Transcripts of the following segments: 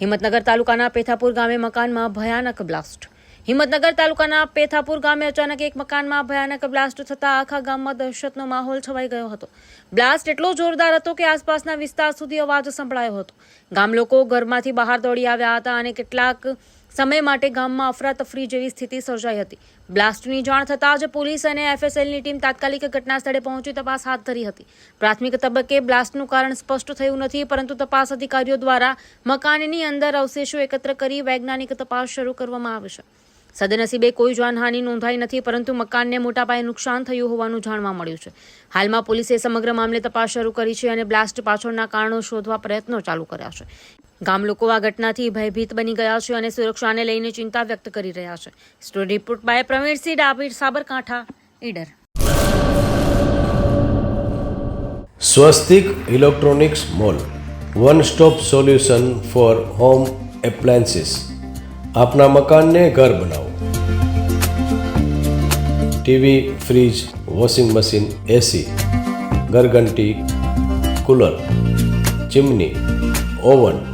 હિંમતનગર તાલુકાના પેથાપુર ગામે મકાનમાં ભયાનક બ્લાસ્ટ. હિંમતનગર તાલુકાના પેથાપુર ગામે અચાનક એક મકાનમાં ભયાનક બ્લાસ્ટ થતાં આખા ગામમાં દહેશતનો માહોલ છવાઈ ગયો હતો. બ્લાસ્ટ એટલો જોરદાર હતો કે આસપાસના વિસ્તાર સુધી અવાજ સંભળાયો હતો. ગામ લોકો ઘરમાંથી બહાર દોડી આવ્યા હતા અને કેટલાક સમય માટે ગામમાં અફરાતફરી જેવી સ્થિતિ સર્જાઈ હતી. બ્લાસ્ટની જાણ થતાં જ પોલીસ અને એફએસએલની ટીમ તાત્કાલિક ઘટના સ્થળે પહોંચી તપાસ હાથ ધરી હતી. પ્રાથમિક તબક્કે બ્લાસ્ટનું કારણ સ્પષ્ટ થયું નથી, પરંતુ તપાસ અધિકારીઓ દ્વારા મકાનની અંદર અવશેષો એકત્ર કરી વૈજ્ઞાનિક તપાસ શરૂ કરવામાં આવશે સદનસીબે કોઈ જાનહાનિ નોંધાઈ નથી, પરંતુ મકાનને મોટા પાયે નુકસાન થયું હોવાનું જાણવા મળ્યું છે. હાલમાં પોલીસે સમગ્ર મામલે તપાસ શરૂ કરી છે અને બ્લાસ્ટ પાછળના કારણો શોધવા પ્રયત્નો ચાલુ કર્યા છે. ગામ લોકો આ ઘટનાથી ભયભીત બની ગયા છે અને સુરક્ષાને લઈને ચિંતા વ્યક્ત કરી રહ્યા છે. Story report by Pravinsinh Dabhi Sabarkantha, Idar. Swastik electronics mall, one stop solution for home appliances. આપના મકાનને ઘર બનાવો. TV, fridge, washing machine, AC, ઘરઘંટી, cooler, chimney, oven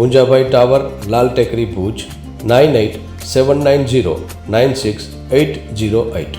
Punjabhai tower, Lal Tekri Bhuj, nine eight seven nine zero nine six eight zero eight.